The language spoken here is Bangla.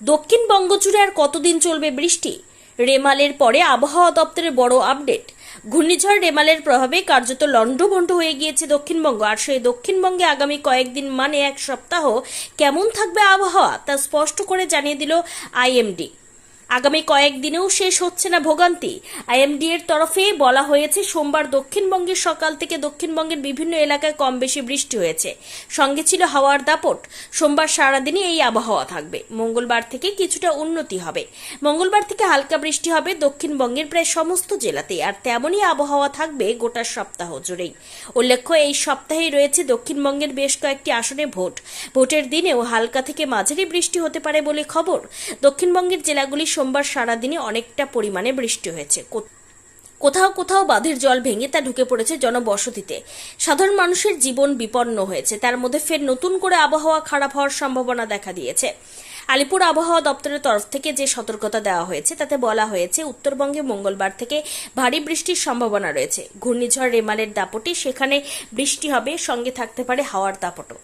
দক্ষিণবঙ্গ জুড়ে আর কতদিন চলবে বৃষ্টি? রেমালের পরে আবহাওয়া দপ্তরের বড় আপডেট। ঘূর্ণিঝড় রেমালের প্রভাবে কার্যত লণ্ডভণ্ড হয়ে গিয়েছে দক্ষিণবঙ্গ। আর সেই দক্ষিণবঙ্গে আগামী কয়েকদিন মানে এক সপ্তাহ কেমন থাকবে আবহাওয়া তা স্পষ্ট করে জানিয়ে দিল আইএমডি। আগামী কয়েকদিনেও শেষ হচ্ছে না ভোগান্তি। আইএমডি এর তরফে বলা হয়েছে, সোমবার দক্ষিণবঙ্গের সকাল থেকে দক্ষিণবঙ্গের বিভিন্ন এলাকায় কম বেশি বৃষ্টি হয়েছে। সঙ্গে ছিল হাওয়ার দাপট। সোমবার সারাদিনই এই আবহাওয়া থাকবে। মঙ্গলবার থেকে কিছুটা উন্নতি হবে। মঙ্গলবার থেকে হালকা বৃষ্টি হবে দক্ষিণবঙ্গের প্রায় সমস্ত জেলাতেই, আর তেমনই আবহাওয়া থাকবে গোটা সপ্তাহ জুড়েই। উল্লেখ্য, এই সপ্তাহেই রয়েছে দক্ষিণবঙ্গের বেশ কয়েকটি আসনে ভোট। ভোটের দিনেও হালকা থেকে মাঝারি বৃষ্টি হতে পারে বলে খবর। দক্ষিণবঙ্গের জেলাগুলি সোমবার সারাদিনে অনেকটা পরিমাণে বৃষ্টি হয়েছে। কোথাও কোথাও বাঁধের জল ভেঙে তা ঢুকে পড়েছে জনবসতিতে। সাধারণ মানুষের জীবন বিপন্ন হয়েছে। তার মধ্যে ফের নতুন করে আবহাওয়া খারাপ হওয়ার সম্ভাবনা দেখা দিয়েছে। আলিপুর আবহাওয়া দপ্তরের তরফ থেকে যে সতর্কতা দেওয়া হয়েছে, তাতে বলা হয়েছে, উত্তরবঙ্গে মঙ্গলবার থেকে ভারী বৃষ্টির সম্ভাবনা রয়েছে। ঘূর্ণিঝড় রেমালের দাপটে সেখানে বৃষ্টি হবে, সঙ্গে থাকতে পারে হাওয়ার দাপটও।